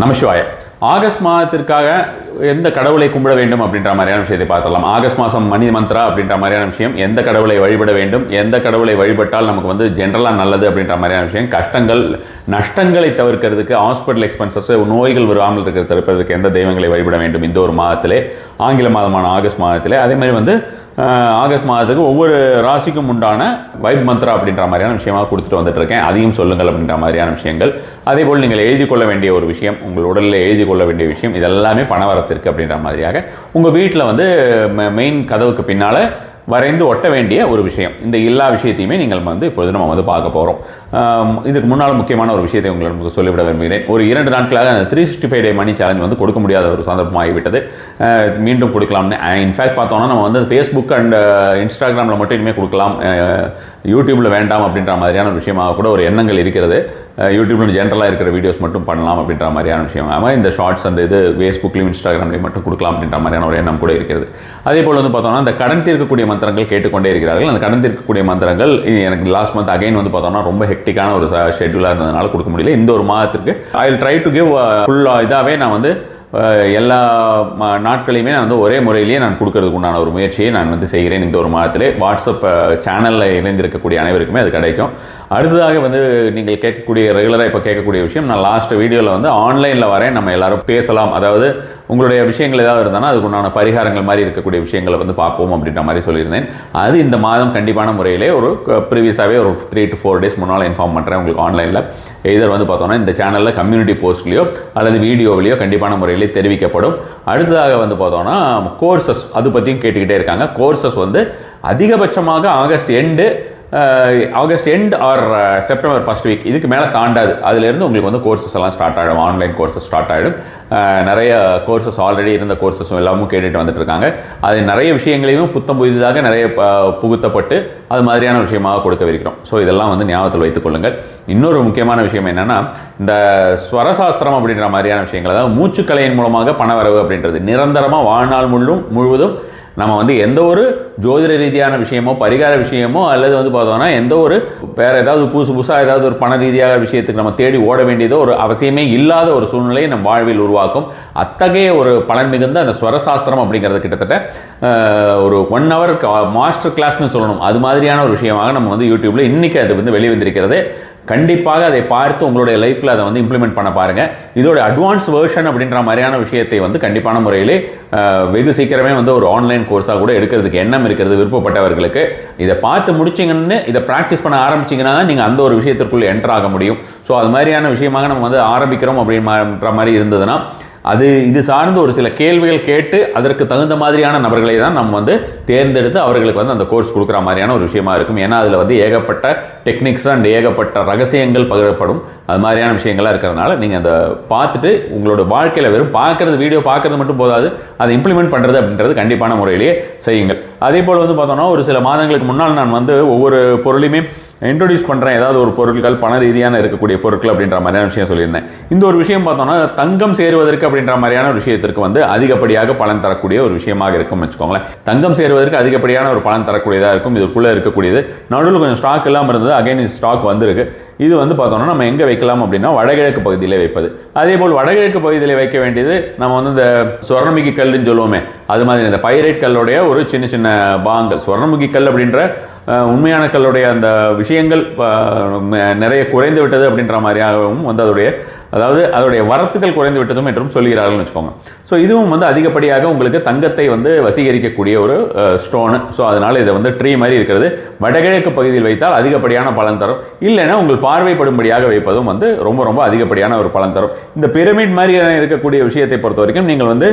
நமசிவாய August மாதத்திற்காக எந்த கடவுளை கும்பிட வேண்டும் அப்படின்ற மாதிரியான விஷயத்தை பார்த்துடலாம். ஆகஸ்ட் மாதம் மணி மந்த்ரா அப்படின்ற மாதிரியான விஷயம். எந்த கடவுளை வழிபட வேண்டும்? எந்த கடவுளை வழிபட்டால் நமக்கு வந்து ஜென்ரலாக நல்லது அப்படின்ற மாதிரியான விஷயம். கஷ்டங்கள் நஷ்டங்களை தவிர்க்கிறதுக்கு ஹாஸ்பிட்டல் எக்ஸ்பென்சஸ் நோய்கள் வராமல் இருக்கிற தடுப்பதற்கு எந்த தெய்வங்களை வழிபட வேண்டும் இந்த ஒரு மாதத்திலே? ஆங்கில மாதமான ஆகஸ்ட் மாதத்திலே. அதே மாதிரி வந்து ஆகஸ்ட் மாதத்துக்கு ஒவ்வொரு ராசிக்கும் உண்டான வைப் மந்த்ரா அப்படின்ற மாதிரியான விஷயமாக கொடுத்துட்டு வந்துட்டு இருக்கேன். அதையும் சொல்லுங்கள் அப்படின்ற மாதிரியான விஷயங்கள். அதே போல் நீங்கள் எழுதி கொள்ள வேண்டிய ஒரு விஷயம் உங்கள் உடலில் எழுதி கொள்ள வேண்டிய விஷயம். இதெல்லாமே பணவரத்திற்கு அப்படின்ற மாதிரியாக உங்கள் வீட்டில் வந்து மெயின் கதவுக்கு பின்னால் வரைந்து ஒட்ட வேண்டிய ஒரு விஷயம். இந்த எல்லா விஷயத்தையுமே நீங்கள் வந்து இப்பொழுது நம்ம வந்து பார்க்க போகிறோம் இதுக்கு முன்னால் முக்கியமான ஒரு விஷயத்தை உங்களுக்கு சொல்லிவிட விரும்புகிறேன். ஒரு இரண்டு நாட்களாக அந்த three sixty five day money challenge வந்து கொடுக்க முடியாத ஒரு சந்தர்ப்பமாகிவிட்டது. மீண்டும் கொடுக்கலாம்னு இன்ஃபேக்ட் பார்த்தோம்னா நம்ம வந்து ஃபேஸ்புக் அண்ட் இன்ஸ்டாகிராமில் மட்டும் இனிமேல் கொடுக்கலாம். யூடியூப்பில் வேண்டாம் அப்படின்ற மாதிரியான ஒரு விஷயமாக கூட ஒரு எண்ணங்கள் இருக்கிறது. யூடியூப்பில் ஜென்ரலாக இருக்கிற வீடியோஸ் மட்டும் பண்ணலாம் அப்படின்ற மாதிரியான விஷயமாக இந்த ஷார்ட்ஸ் அந்த இது ஃபேஸ்புக்லேயும் இன்ஸ்டாகிராம்லையும் மட்டும் கொடுக்கலாம் அப்படின்ற மாதிரியான ஒரு எண்ணம் கூட இருக்கிறது. அதே போல் வந்து பார்த்தோம்னா அந்த கடன் தீர்க்கக்கூடிய மந்திரங்கள் கேட்டுக்கொண்டே இருக்கிறார்கள். அந்த கடன் தீர்க்கக்கூடிய மந்திரங்கள் எனக்கு லாஸ்ட் மந்த் அகைன் வந்து பார்த்தோம்னா ரொம்ப ஹெக்டிக்கான ஒரு ஷெட்யூலாக இருந்ததுனால கொடுக்க முடியல. இந்த ஒரு மாதத்திற்கு ஐ ட்ரை டு கிவ் ஃபுல்லாக இதாகவே நான் வந்து uh, எல்லா நாட்களையுமே நான் வந்து ஒரே முறையிலேயே நான் கொடுக்கறதுக்கு உண்டான ஒரு முயற்சியை நான் வந்து செய்கிறேன் இந்த ஒரு மாதத்திலே. வாட்ஸ்அப் சேனலில் uh, இணைந்திருக்கக்கூடிய அனைவருக்குமே அது கிடைக்கும். அடுத்ததாக வந்து நீங்கள் கேட்கக்கூடிய ரெகுலராக இப்போ கேட்கக்கூடிய விஷயம் நான் லாஸ்ட் வீடியோவில் வந்து ஆன்லைனில் வரேன். நம்ம எல்லாரும் பேசலாம். அதாவது உங்களுடைய விஷயங்கள் ஏதாவது இருந்தாலும் அதுக்கு உண்டான பரிகாரங்கள் மாதிரி இருக்கக்கூடிய விஷயங்களை வந்து பார்ப்போம் அப்படின்ற மாதிரி சொல்லியிருந்தேன். அது இந்த மாதம் கண்டிப்பான முறையிலே ஒரு ப்ரீவியஸாகவே ஒரு த்ரீ டு ஃபோர் டேஸ் முன்னால் இன்ஃபார்ம் பண்ணுறேன் உங்களுக்கு ஆன்லைனில் எதர் வந்து பார்த்தோன்னா இந்த சேனலில் கம்யூனிட்டி போஸ்ட்லேயோ அல்லது வீடியோவிலையோ கண்டிப்பான முறையிலே தெரிவிக்கப்படும். அடுத்ததாக வந்து பார்த்தோன்னா கோர்சஸ் அது பற்றியும் கேட்டுக்கிட்டே இருக்காங்க. கோர்சஸ் வந்து அதிகபட்சமாக August end August end or September first week இதுக்கு மேலே தாண்டாது. அதுலேருந்து உங்களுக்கு வந்து கோர்சஸ் எல்லாம் ஸ்டார்ட் ஆகிடும் ஆன்லைன் கோர்சஸ் ஸ்டார்ட் ஆகிடும் நிறைய கோர்சஸ் ஆல்ரெடி இருந்த கோர்சஸும் எல்லாமும் கேட்டுட்டு வந்துட்டு இருக்காங்க. அது நிறைய விஷயங்களையும் புத்தம் புதிதாக நிறைய புகுத்தப்பட்டு அது மாதிரியான விஷயமாக கொடுக்கவிருக்கிறோம். ஸோ இதெல்லாம் வந்து ஞாபகத்தில் வைத்துக்கொள்ளுங்கள் இன்னொரு முக்கியமான விஷயம் என்னென்னா இந்த ஸ்வரசாஸ்திரம் அப்படின்ற மாதிரியான விஷயங்கள் அதாவது மூச்சுக்கலையின் மூலமாக பணவரவு அப்படின்றது நிரந்தரமாக வாழ்நாள் முழுவதும் முழுவதும் நம்ம வந்து எந்த ஒரு ஜோதிட ரீதியான விஷயமோ பரிகார விஷயமோ அல்லது வந்து பார்த்தோம்னா எந்த ஒரு வேற ஏதாவது புதுசு புதுசாக ஏதாவது ஒரு பண ரீதியாக விஷயத்துக்கு நம்ம தேடி ஓட வேண்டியதோ ஒரு அவசியமே இல்லாத ஒரு சூழ்நிலையை நம் வாழ்வில் உருவாக்கும். அத்தகைய ஒரு பலன் மிகுந்த அந்த ஸ்வரசாஸ்திரம் அப்படிங்கிறது கிட்டத்தட்ட ஒரு ஒன் ஹவர் மாஸ்டர் கிளாஸ்னு சொல்லணும். அது மாதிரியான ஒரு விஷயமாக நம்ம வந்து யூடியூப்பில் இன்னைக்கு அது வந்து வெளிவந்திருக்கிறது. கண்டிப்பாக அதை பார்த்து உங்களுடைய லைஃப்பில் அதை வந்து இம்ப்ளிமெண்ட் பண்ண பாருங்கள் இதோட அட்வான்ஸ் வேர்ஷன் அப்படின்ற மாதிரியான விஷயத்தை வந்து கண்டிப்பான முறையிலே வெகு சீக்கிரமே வந்து ஒரு ஆன்லைன் கோர்ஸாக கூட எடுக்கிறதுக்கு எண்ணம் இருக்கிறது விருப்பப்பட்டவர்களுக்கு. இதை பார்த்து முடிச்சிங்கன்னு இதை ப்ராக்டிஸ் பண்ண ஆரம்பிச்சிங்கன்னா தான் நீங்கள் அந்த ஒரு விஷயத்திற்குள்ளே என்டர் ஆக முடியும். ஸோ அது மாதிரியான விஷயமாக நம்ம வந்து ஆரம்பிக்கிறோம் அப்படின்ற மாதிரி இருந்ததுன்னா அது இது சார்ந்து ஒரு சில கேள்விகள் கேட்டு அதற்கு தகுந்த மாதிரியான நபர்களை தான் நம்ம வந்து தேர்ந்தெடுத்து அவர்களுக்கு வந்து அந்த கோர்ஸ் கொடுக்குற மாதிரியான ஒரு விஷயமா இருக்கும். ஏன்னா அதில் வந்து ஏகப்பட்ட டெக்னிக்ஸ் அண்ட் ஏகப்பட்ட ரகசியங்கள் பகிரப்படும். அது மாதிரியான விஷயங்கள்லாம் இருக்கிறதுனால நீங்கள் அதை பார்த்துட்டு உங்களோட வாழ்க்கையில் வெறும் பார்க்குறது வீடியோ பார்க்குறது மட்டும் போதாது. அதை இம்ப்ளிமெண்ட் பண்ணுறது அப்படின்றது கண்டிப்பான முறையிலேயே செய்யுங்கள். அதே போல் வந்து பார்த்தோம்னா ஒரு சில மாதங்களுக்கு முன்னால் நான் வந்து ஒவ்வொரு பொருளையுமே இன்ட்ரடியூஸ் பண்ணுறேன் ஏதாவது ஒரு பொருட்கள் பண ரீதியான இருக்கக்கூடிய பொருட்கள் அப்படின்ற மாதிரியான விஷயம் சொல்லியிருந்தேன். இந்த ஒரு விஷயம் பார்த்தோம்னா தங்கம் சேருவதற்கு அப்படின்ற மாதிரியான ஒரு விஷயத்திற்கு வந்து அதிகப்படியாக பலன் தரக்கூடிய ஒரு விஷயமாக இருக்கும்னு வச்சுக்கோங்களேன். தங்கம் சேருவதற்கு அதிகப்படியான ஒரு பலன் தரக்கூடியதாக இருக்கும். இதுக்குள்ளே இருக்கக்கூடியது. நடுவில் கொஞ்சம் ஸ்டாக் இல்லாமல் இருந்தது. அகைன் ஸ்டாக் வந்திருக்கு. இது வந்து பார்த்தோம்னா நம்ம எங்கே வைக்கலாம் அப்படின்னா வடகிழக்கு பகுதியில் வைப்பது. அதே போல் வடகிழக்கு பகுதியில் வைக்க வேண்டியது நம்ம வந்து இந்த சுவர்ணமுகி கல்லுன்னு சொல்லுவோமே அது மாதிரி இந்த பைரைட் கல்லுடைய ஒரு சின்ன சின்ன பாங்கள் சுவர்ணமுகி கல் அப்படின்ற உண்மையான கல்லுடைய அந்த விஷயங்கள் நிறைய குறைந்து விட்டது அப்படின்ற மாதிரியாகவும் வந்து அதோடைய அதாவது அதோடைய வரத்துக்கள் குறைந்து விட்டதும் என்றும் சொல்கிறார்கள்னு வச்சுக்கோங்க. ஸோ இதுவும் வந்து அதிகப்படியாக உங்களுக்கு தங்கத்தை வந்து வசீகரிக்கக்கூடிய ஒரு ஸ்டோனு ஸோ அதனால் இதை வந்து ட்ரீ மாதிரி இருக்கிறது. வடகிழக்கு பகுதியில் வைத்தால் அதிகப்படியான பலன் தரும். இல்லைன்னா உங்கள் பார்வைப்படும்படியாக வைப்பதும் வந்து ரொம்ப ரொம்ப அதிகப்படியான ஒரு பலன் தரும். இந்த பிரமிட் மாதிரி இருக்கக்கூடிய விஷயத்தை பொறுத்த வரைக்கும் நீங்கள் வந்து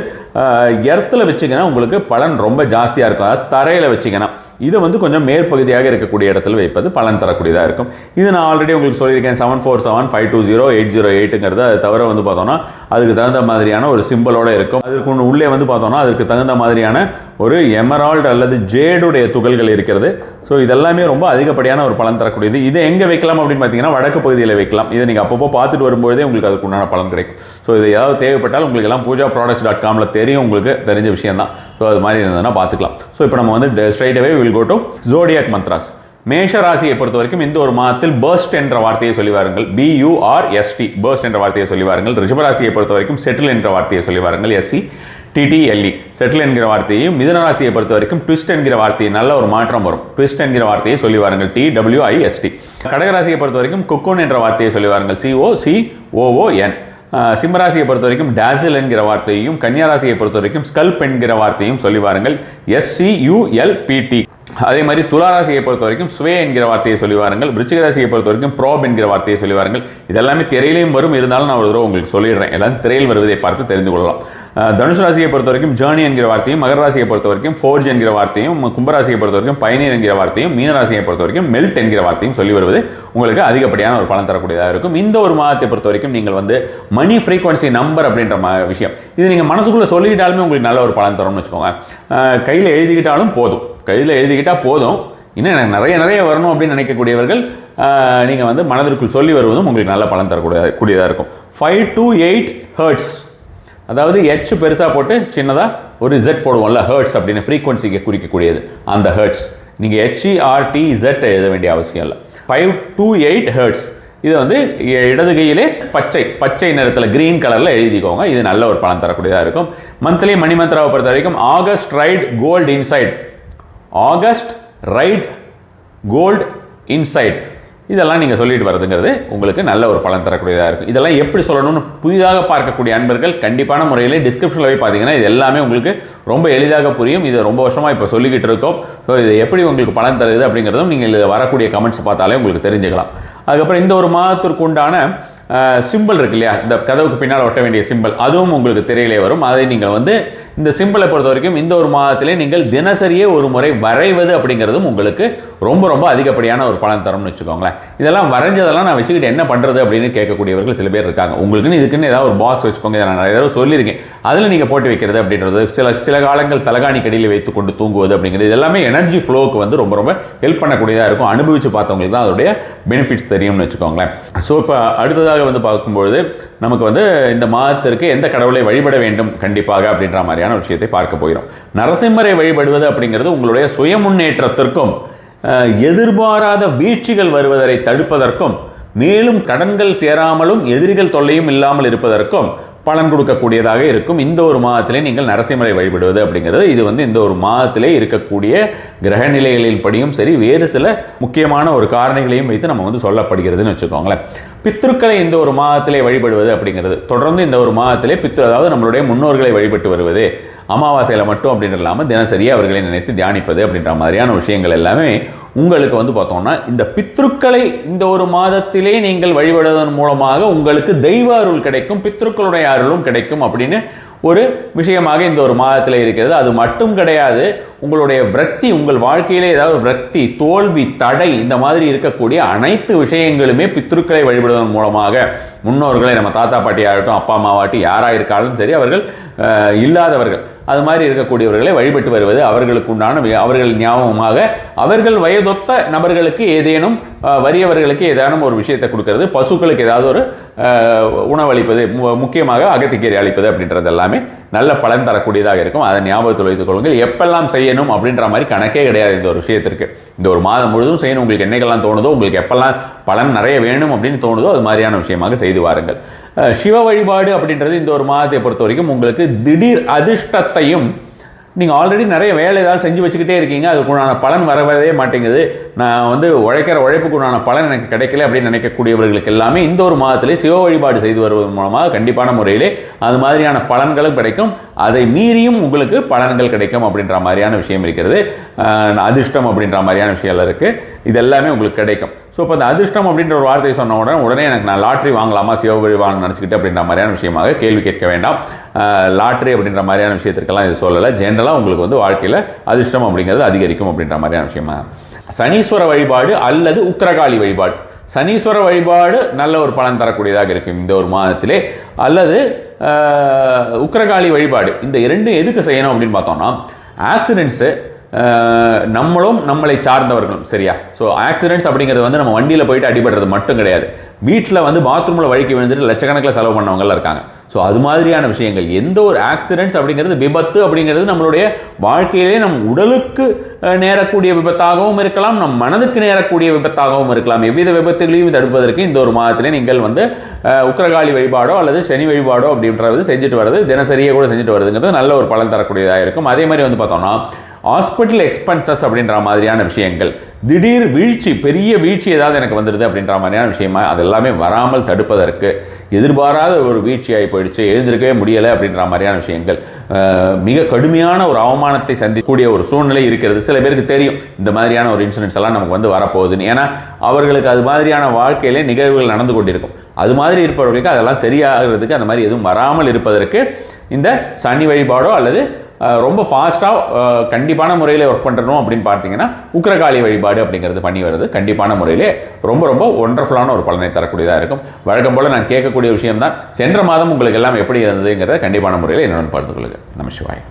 எர்த்தில் வச்சிங்கன்னா உங்களுக்கு பலன் ரொம்ப ஜாஸ்தியாக இருக்கும். அதாவது தரையில் வச்சிங்கன்னா. இதை வந்து கொஞ்சம் மேற்பகுதியாக இருக்கக்கூடிய இடத்துல வைப்பது பலன் தரக்கூடியதாக இருக்கும். இது நான் ஆல்ரெடி உங்களுக்கு சொல்லியிருக்கேன் seven four seven five two zero eight zero எயிட்டுங்கிறது அது தவிர வந்து பார்த்தோம்னா அதுக்கு தகுந்த மாதிரியான ஒரு சிம்பிளோட இருக்கும். அதுக்கு ஒன்று உள்ளே வந்து பார்த்தோம்னா அதுக்கு தகுந்த மாதிரியான ஒரு எமரால்டு அல்லது ஜேடுடைய துகள்கள் இருக்கிறது. ஸோ இதெல்லாமே ரொம்ப அதிகப்படியான ஒரு பலன் தரக்கூடியது. இதை எங்கே வைக்கலாம் அப்படின்னு பார்த்தீங்கன்னா வடக்கு பகுதியில் வைக்கலாம். இதை நீங்கள் அப்பப்போ பார்த்துட்டு வரும்போதே உங்களுக்கு அதுக்கு உண்டான பலன் கிடைக்கும். ஸோ இது ஏதாவது தேவைப்பட்டால் உங்களுக்கு எல்லாம் பூஜா ப்ராடக்ட்ஸ் டாட் காமில் தெரியும். உங்களுக்கு தெரிஞ்ச விஷயம் தான் ஸோ அது மாதிரி இருந்ததுன்னா பார்த்துக்கலாம். ஸோ இப்போ நம்ம வந்து ஸ்ட்ரைட்டவே will go to zodiac mantras மேஷ ராசியை பொறுத்த வரைக்கும் இந்த ஒரு மாதத்தில் பர்ஸ்ட் என்ற வார்த்தையை சொல்லி வாருங்கள். பியூஆர்எஸ்டி பர்ஸ்ட் என்ற வார்த்தையை சொல்லி வாருங்கள். ரிஷபராசியை பொறுத்த வரைக்கும் செட்டில் என்ற வார்த்தையை சொல்லி வாருங்கள். எஸ்சி டிடிஎல்இ செட்டில் என்கிற வார்த்தையையும் மிதனராசியை பொறுத்த வரைக்கும் ட்விஸ்ட் என்கிற வார்த்தையை நல்ல ஒரு மாற்றம் வரும். ட்விஸ்ட் என்கிற வார்த்தையை சொல்லி வாருங்கள். டி டபிள்யூஐஎஸ்டி கடகராசியை பொறுத்த வரைக்கும் குக்கோன் என்ற வார்த்தையை சொல்லி வாருங்கள். சிஓ சி ஓஓ என் சிம்மராசியை பொறுத்த வரைக்கும் டேசில் என்கிற வார்த்தையும் கன்னியாராசியை பொறுத்த வரைக்கும் ஸ்கல்ப் என்கிற வார்த்தையும் சொல்லி வாருங்கள். எஸ்சியூஎல்பிடி அதே மாதிரி துளாராசியை பொறுத்த வரைக்கும் சுவே என்கிற வார்த்தையை சொல்லி வாருங்கள் விருச்சிக ராசியை பொறுத்த வரைக்கும் ப்ராப் என்கிற வார்த்தையை சொல்லி வாருங்கள். இதெல்லாமே திரையிலையும் வரும். இருந்தாலும் நான் ஒரு தடவை உங்களுக்கு சொல்லிடுறேன். எல்லாம் திரையில் வருவதை பார்த்து தெரிந்து கொள்ளலாம். அஹ் தனுசு ராசியை பொறுத்த வரைக்கும் ஜேர்னி என்கிற வார்த்தையும் மகர ராசியை பொறுத்த வரைக்கும் ஃபோர்ஜ் என்கிற வார்த்தையும் கும்பராசியை பொறுத்த வரைக்கும் பயனீர் என்கிற வார்த்தையும் மீனராசியை பொறுத்த வரைக்கும் மெல்ட் என்கிற வார்த்தையும் சொல்லி வருவது உங்களுக்கு அதிகப்படியான ஒரு பலன் தரக்கூடியதாக இருக்கும். இந்த ஒரு மாதத்தை பொறுத்த வரைக்கும் நீங்கள் வந்து மணி ஃப்ரீக்வன்சி நம்பர் அப்படின்ற மா- விஷயம். இது நீங்கள் மனசுக்குள்ளே சொல்லிக்கிட்டாலுமே உங்களுக்கு நல்ல ஒரு பலன் தரும்னு வச்சுக்கோங்க. கையில் எழுதிக்கிட்டாலும் போதும். கையில் எழுதிக்கிட்டால் போதும். இன்னும் எனக்கு நிறைய நிறைய வரணும் அப்படின்னு நினைக்கக்கூடியவர்கள் நீங்கள் வந்து மனதிற்குள் சொல்லி வருவதும் உங்களுக்கு நல்ல பலன் தரக்கூடிய கூடியதாக இருக்கும். ஃபைவ் டு எயிட் ஹர்ட்ஸ் அதாவது ஹெச் பெருசாக போட்டு சின்னதாக ஒரு இசட் போடுவோம்ல ஹர்ட்ஸ் அப்படின்னு ஃப்ரீக்வன்சிக்கு குறிக்கக்கூடியது. அந்த ஹர்ட்ஸ் நீங்கள் ஹெச்இஆர்டி இசட் எழுத வேண்டிய அவசியம் இல்லை. ஃபைவ் டு எயிட் ஹர்ட்ஸ் இது வந்து இடது கையிலே பச்சை பச்சை நிறத்தில் கிரீன் கலரில் எழுதிக்கோங்க. இது நல்ல ஒரு பலன் தரக்கூடியதாக இருக்கும். மந்த்லி மணிமந்தராவை பொறுத்த வரைக்கும் August right gold insight August right gold insight. இதெல்லாம் நீங்கள் சொல்லிட்டு வரதுங்கிறது உங்களுக்கு நல்ல ஒரு பலன் தரக்கூடியதாக இருக்கும் இதெல்லாம் எப்படி சொல்லணும்னு புதிதாக பார்க்கக்கூடிய அன்பர்கள் கண்டிப்பான முறையில் டிஸ்கிரிப்ஷனில் போய் பார்த்தீங்கன்னா இது எல்லாமே உங்களுக்கு ரொம்ப எளிதாக புரியும். இது ரொம்ப வருஷமாக இப்போ சொல்லிக்கிட்டு இருக்கோம். ஸோ இது எப்படி உங்களுக்கு பலன் தருது அப்படிங்கிறதும் நீங்கள் இதில் வரக்கூடிய கமெண்ட்ஸ் பார்த்தாலே உங்களுக்கு தெரிஞ்சுக்கலாம். அதுக்கப்புறம் இந்த ஒரு மாதத்திற்கு உண்டான சிம்பிள் இருக்கு இல்லையா? இந்த கதவுக்கு பின்னால் ஒட்ட வேண்டிய சிம்பிள் அதுவும் உங்களுக்கு திரையிலே வரும். அதை நீங்கள் வந்து இந்த சிம்பிளை பொறுத்த வரைக்கும் இந்த ஒரு மாதத்திலே நீங்கள் தினசரியே ஒரு முறை வரைவது அப்படிங்கிறதும் உங்களுக்கு ரொம்ப ரொம்ப அதிகப்படியான ஒரு பலன் தரும்னு வச்சுக்கோங்களேன். இதெல்லாம் வரைஞ்சதெல்லாம் நான் வச்சுக்கிட்டு என்ன பண்ணுறது அப்படின்னு கேட்கக்கூடியவர்கள் சில பேர் இருக்காங்க. உங்களுக்குன்னு இதுக்குன்னு ஏதாவது ஒரு பாக்ஸ் வச்சுக்கோங்க. நான் நிறைய தடவை சொல்லியிருக்கேன். அதில் நீங்கள் போட்டு வைக்கிறது அப்படின்றது சில சில காலங்கள் தலகாணி கடியில் வைத்து கொண்டு தூங்குவது அப்படிங்கிறது இது எல்லாமே எனர்ஜி ஃப்ளோவுக்கு வந்து ரொம்ப ரொம்ப ஹெல்ப் பண்ணக்கூடியதாக இருக்கும். அனுபவித்து பார்த்தவங்களுக்கு தான் அதோடைய பெனிஃபிட்ஸ் தெரியும்னு வச்சுக்கோங்களேன். ஸோ இப்போ அடுத்ததாக வந்து பார்க்கும்பொழுது நமக்கு வந்து இந்த மாதத்திற்கு எந்த கடவுளை வழிபட வேண்டும் கண்டிப்பாக அப்படின்ற மாதிரியான விஷயத்தை பார்க்க போகிறோம். நரசிம்மரை வழிபடுவது அப்படிங்கிறது உங்களுடைய சுய முன்னேற்றத்திற்கும் எதிர்பாராத வீழ்ச்சிகள் வருவதை தடுப்பதற்கும் மேலும் கடன்கள் சேராமலும் எதிரிகள் தொல்லையும் இல்லாமல் இருப்பதற்கும் பலன் கொடுக்கக்கூடியதாக இருக்கும். இந்த ஒரு மாதத்திலே நீங்கள் நரசிம்மரை வழிபடுவது அப்படிங்கிறது இது வந்து இந்த ஒரு மாதத்திலே இருக்கக்கூடிய கிரக படியும் சரி வேறு சில முக்கியமான ஒரு காரணிகளையும் வைத்து நம்ம வந்து சொல்லப்படுகிறதுன்னு வச்சுக்கோங்களேன். பித்ருக்களை இந்த ஒரு மாதத்திலே வழிபடுவது அப்படிங்கிறது தொடர்ந்து இந்த ஒரு மாதத்திலே பித்ரு அதாவது நம்மளுடைய முன்னோர்களை வழிபட்டு வருவது அமாவாசையில் மட்டும் அப்படின்னு இல்லாமல் தினசரி அவர்களை நினைத்து தியானிப்பது அப்படின்ற மாதிரியான விஷயங்கள் எல்லாமே உங்களுக்கு வந்து பார்த்தோம்னா இந்த பித்ருக்களை இந்த ஒரு மாதத்திலே நீங்கள் வழிபடுவதன் மூலமாக உங்களுக்கு தெய்வ அருள் கிடைக்கும் பித்ருக்களுடைய அருளும் கிடைக்கும் அப்படின்னு ஒரு விஷயமாக இந்த ஒரு மாதத்தில் இருக்கிறது. அது மட்டும் கிடையாது உங்களுடைய விரக்தி உங்கள் வாழ்க்கையிலே ஏதாவது விரக்தி தோல்வி தடை இந்த மாதிரி இருக்கக்கூடிய அனைத்து விஷயங்களுமே பித்ருக்களை வழிபடுவதன் மூலமாக முன்னோர்களை நம்ம தாத்தா பாட்டியாகட்டும் அப்பா அம்மாவாட்டி யாராக இருக்காலும் சரி அவர்கள் இல்லாதவர்கள் அது மாதிரி இருக்கக்கூடியவர்களை வழிபட்டு வருவது அவர்களுக்கு உண்டான அவர்கள் ஞாபகமாக அவர்கள் வயதொத்த நபர்களுக்கு ஏதேனும் வறியவர்களுக்கு ஏதேனும் ஒரு விஷயத்தை கொடுக்கறது பசுக்களுக்கு ஏதாவது ஒரு உணவளிப்பது மு- முக்கியமாக அகத்திக்கீரை அளிப்பது அப்படின்றது எல்லாமே நல்ல பலன் தரக்கூடியதாக இருக்கும். அதை ஞாபகத்தில் வைத்துக் கொள்ளுங்கள். எப்பெல்லாம் செய்யணும் அப்படின்ற மாதிரி கணக்கே கிடையாது இந்த ஒரு விஷயத்திற்கு. இந்த ஒரு மாதம் முழுதும் செய்யணும். உங்களுக்கு என்னைக்கெல்லாம் தோணுதோ உங்களுக்கு எப்பெல்லாம் பலன் நிறைய வேணும் அப்படின்னு தோணுதோ அது மாதிரியான விஷயமாக செய்து வாருங்கள். சிவ வழிபாடு அப்படின்றது இந்த ஒரு மாதத்தை பொறுத்த வரைக்கும் உங்களுக்கு திடீர் அதிர்ஷ்டத்தையும் நீங்கள் ஆல்ரெடி நிறைய வேலை ஏதாவது செஞ்சு வச்சுக்கிட்டே இருக்கீங்க அதுக்குண்டான பலன் வரவே மாட்டேங்குது. நான் வந்து உழைக்கிற உழைப்புக்குண்டான பலன் எனக்கு கிடைக்கல அப்படின்னு நினைக்கக்கூடியவர்களுக்கு எல்லாமே இந்த ஒரு மாதத்திலே சிவ வழிபாடு செய்து வருவதன் மூலமாக கண்டிப்பான முறையிலே அது மாதிரியான பலன்களும் கிடைக்கும். அதை மீறியும் உங்களுக்கு பலன்கள் கிடைக்கும் அப்படின்ற மாதிரியான விஷயம் இருக்கிறது. அதிர்ஷ்டம் அப்படின்ற மாதிரியான விஷயம் இருக்குது இது எல்லாமே உங்களுக்கு கிடைக்கும். ஸோ இப்போ அந்த அதிர்ஷ்டம் அப்படின்ற ஒரு வார்த்தையை சொன்ன உடனே உடனே எனக்கு நான் லாட்ரி வாங்கலாமா சிவ வழிபாடு நினச்சிக்கிட்டு அப்படின்ற மாதிரியான விஷயமாக கேள்வி கேட்க வேண்டாம். லாட்ரி அப்படின்ற மாதிரியான விஷயத்திற்கெல்லாம் இது சொல்லலை. ஜென்ரல் ஜென்ரலாக உங்களுக்கு வந்து வாழ்க்கையில் அதிர்ஷ்டம் அப்படிங்கிறது அதிகரிக்கும் அப்படின்ற மாதிரியான விஷயமா? சனீஸ்வர வழிபாடு அல்லது உக்ரகாளி வழிபாடு. சனீஸ்வர வழிபாடு நல்ல ஒரு பலன் தரக்கூடியதாக இருக்கும் இந்த ஒரு மாதத்திலே. அல்லது உக்ரகாளி வழிபாடு. இந்த இரண்டும் எதுக்கு செய்யணும் அப்படின்னு பார்த்தோம்னா ஆக்சிடென்ட்ஸு நம்மளும் நம்மளை சார்ந்தவர்களும் சரியா? ஸோ ஆக்சிடென்ட்ஸ் அப்படிங்கிறது வந்து நம்ம வண்டியில் போயிட்டு அடிபடுறது மட்டும் கிடையாது. வீட்டில் வந்து பாத்ரூமில் வழிக்கு விழுந்துட்டு லட்சக்கணக்கில் செலவு பண்ணவங்களாம் இருக்காங்க. ஸோ அது மாதிரியான விஷயங்கள் எந்த ஒரு ஆக்சிடென்ட்ஸ் அப்படிங்கிறது விபத்து அப்படிங்கிறது நம்மளுடைய வாழ்க்கையிலே நம் உடலுக்கு நேரக்கூடிய விபத்தாகவும் இருக்கலாம் நம் மனதுக்கு நேரக்கூடிய விபத்தாகவும் இருக்கலாம். எவ்வித விபத்துகளையும் தடுப்பதற்கு இந்த ஒரு மாதத்திலே நீங்கள் வந்து அஹ், உக்கிரகாளி வழிபாடோ அல்லது சனி வழிபாடோ அப்படின்றது செஞ்சுட்டு வருது தினசரியே கூட செஞ்சுட்டு வருதுங்கிறது நல்ல ஒரு பலன் தரக்கூடியதாக இருக்கும். அதே மாதிரி வந்து பார்த்தோம்னா ஹாஸ்பிட்டல் எக்ஸ்பென்சஸ் அப்படின்ற மாதிரியான விஷயங்கள் திடீர் வீழ்ச்சி பெரிய வீழ்ச்சி ஏதாவது எனக்கு வந்துடுது அப்படின்ற மாதிரியான விஷயமா அது எல்லாமே வராமல் தடுப்பதற்கு எதிர்பாராத ஒரு வீழ்ச்சியாகி போயிடுச்சு எழுந்திருக்கவே முடியலை அப்படின்ற மாதிரியான விஷயங்கள். மிக கடுமையான ஒரு அவமானத்தை சந்திக்கக்கூடிய ஒரு சூழ்நிலை இருக்கிறது. சில பேருக்கு தெரியும் இந்த மாதிரியான ஒரு இன்சிடென்ட்ஸ் எல்லாம் நமக்கு வந்து வரப்போகுதுன்னு. ஏன்னா அவர்களுக்கு அது மாதிரியான வாழ்க்கையிலே நிகழ்வுகள் நடந்து கொண்டிருக்கும். அது மாதிரி இருப்பவர்களுக்கு அதெல்லாம் சரியாகிறதுக்கு அந்த மாதிரி எதுவும் வராமல் இருப்பதற்கு இந்த சனி வழிபாடோ அல்லது ரொம்ப ஃபாஸ்ட்டாக கண்டிப்பான முறையில் ஒர்க் பண்ணுறணும் அப்படின்னு பார்த்தீங்கன்னா உக்கிரகாளி வழிபாடு அப்படிங்கிறது பண்ணி வருது கண்டிப்பான முறையிலே ரொம்ப ரொம்ப ஒண்டர்ஃபுல்லான ஒரு பலனை தரக்கூடியதாக இருக்கும். வழக்கம் போல் நான் கேட்கக்கூடிய விஷயம்தான் சென்ற மாதம் உங்களுக்கு எல்லாம் எப்படி இருந்ததுங்கிறத கண்டிப்பான முறையில் என்னென்னு பார்த்துக்கொள்ளுங்க கொள்ளுங்க நம சிவாய்.